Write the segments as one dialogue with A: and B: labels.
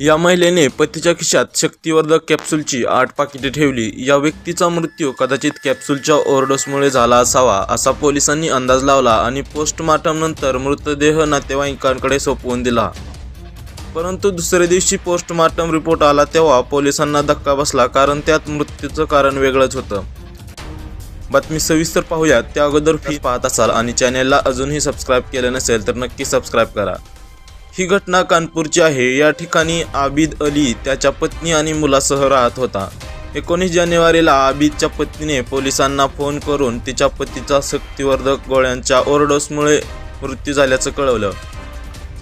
A: या महिलेने पतीच्या खिशात शक्तिवर्धक कॅप्सूलची आठ पाकिटे ठेवली. या व्यक्तीचा मृत्यू कदाचित कॅप्सूलच्या ओरडोसमुळे झाला असावा असा पोलिसांनी अंदाज लावला आणि पोस्टमार्टमनंतर मृतदेह नातेवाईकांकडे सोपवून दिला. परंतु दुसऱ्या दिवशी पोस्टमार्टम रिपोर्ट आला तेव्हा पोलिसांना धक्का बसला कारण त्यात मृत्यूचं कारण वेगळंच होतं. बातमी सविस्तर पाहूयात. त्या अगोदर फी पाहत असाल आणि चॅनेलला अजूनही सबस्क्राईब केलं नसेल तर नक्की सबस्क्राईब करा. ही घटना कानपूरची आहे. या ठिकाणी आबिद अली त्याच्या पत्नी आणि मुलासह राहत होता. एकोणीस जानेवारीला आबिदच्या पत्नीने पोलिसांना फोन करून तिच्या पतीचा शक्तिवर्धक गोळ्यांच्या ओरडोसमुळे मृत्यू झाल्याचं कळवलं.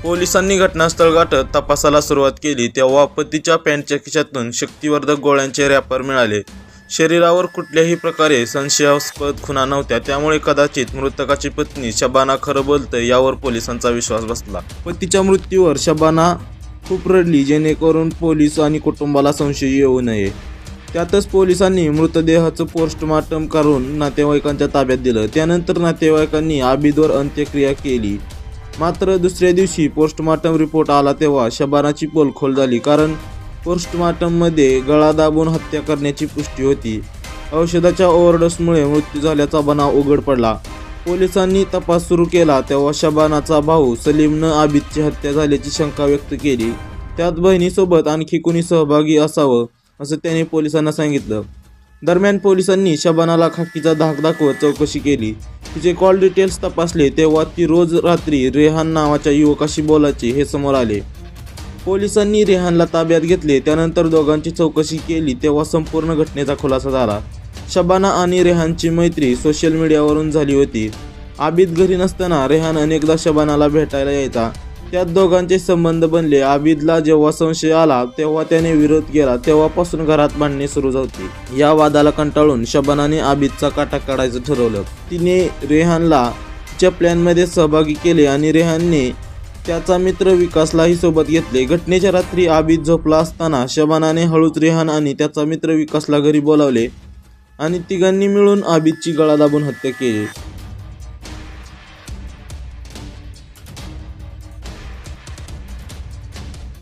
A: पोलिसांनी घटनास्थळ गाठत तपासाला सुरुवात केली तेव्हा पतीच्या पॅन्टच्या खिशातून शक्तिवर्धक गोळ्यांचे रॅपर मिळाले. शरीरावर कुठल्याही प्रकारे संशयास्पद खुणा नव्हत्या. त्यामुळे कदाचित मृतकाची पत्नी शबाना खरं बोलतं यावर पोलिसांचा विश्वास बसला. पतीच्या मृत्यूवर शबाना खूप रडली जेणेकरून पोलीस आणि कुटुंबाला संशय येऊ नये. त्यातच पोलिसांनी मृतदेहाचं पोस्टमार्टम करून नातेवाईकांच्या ताब्यात दिलं. त्यानंतर नातेवाईकांनी आबिदवर अंत्यक्रिया केली. मात्र दुसऱ्या दिवशी पोस्टमार्टम रिपोर्ट आला तेव्हा शबानाची पोलखोल झाली कारण पोस्टमार्टममध्ये गळा दाबून हत्या करण्याची पुष्टी होती. औषधाच्या ओव्हरडोसमुळे मृत्यू झाल्याचा बनाव उघड पडला. पोलिसांनी तपास सुरू केला तेव्हा शबानाचा भाऊ सलीमनं आबिदची हत्या झाल्याची शंका व्यक्त केली. त्यात बहिणीसोबत आणखी कुणी सहभागी असावं असं त्याने पोलिसांना सांगितलं. दरम्यान पोलिसांनी शबानाला खाकीचा धाक दाखवत चौकशी केली. तिचे कॉल डिटेल्स तपासले तेव्हा ती रोज रात्री रेहान नावाच्या युवकाशी बोलायची हे समोर आले. पोलिसांनी रेहानला ताब्यात घेतले. त्यानंतर दोघांची चौकशी केली तेव्हा संपूर्ण घटनेचा खुलासा झाला. शबाना आणि रेहानची मैत्री सोशल मीडियावरून झाली होती. आबिद घरी नसताना रेहान अनेकदा शबानाला भेटायला यायचा. त्यात दोघांचे संबंध बनले. आबिदला जेव्हा संशय आला तेव्हा त्याने विरोध केला. तेव्हापासून घरात भांडणे सुरू होती. या वादाला कंटाळून शबानाने आबिदचा काटा काढायचं ठरवलं. तिने रेहानला तिच्या प्लॅनमध्ये सहभागी केले आणि रेहानने त्याचा मित्र विकासलाही सोबत घेतले. घटनेच्या रात्री आबिद झोपला असताना शबानाने हळूच रेहान आणि त्याचा मित्र विकासला घरी बोलावले आणि तिघांनी मिळून आबिदची गळा दाबून हत्या केली.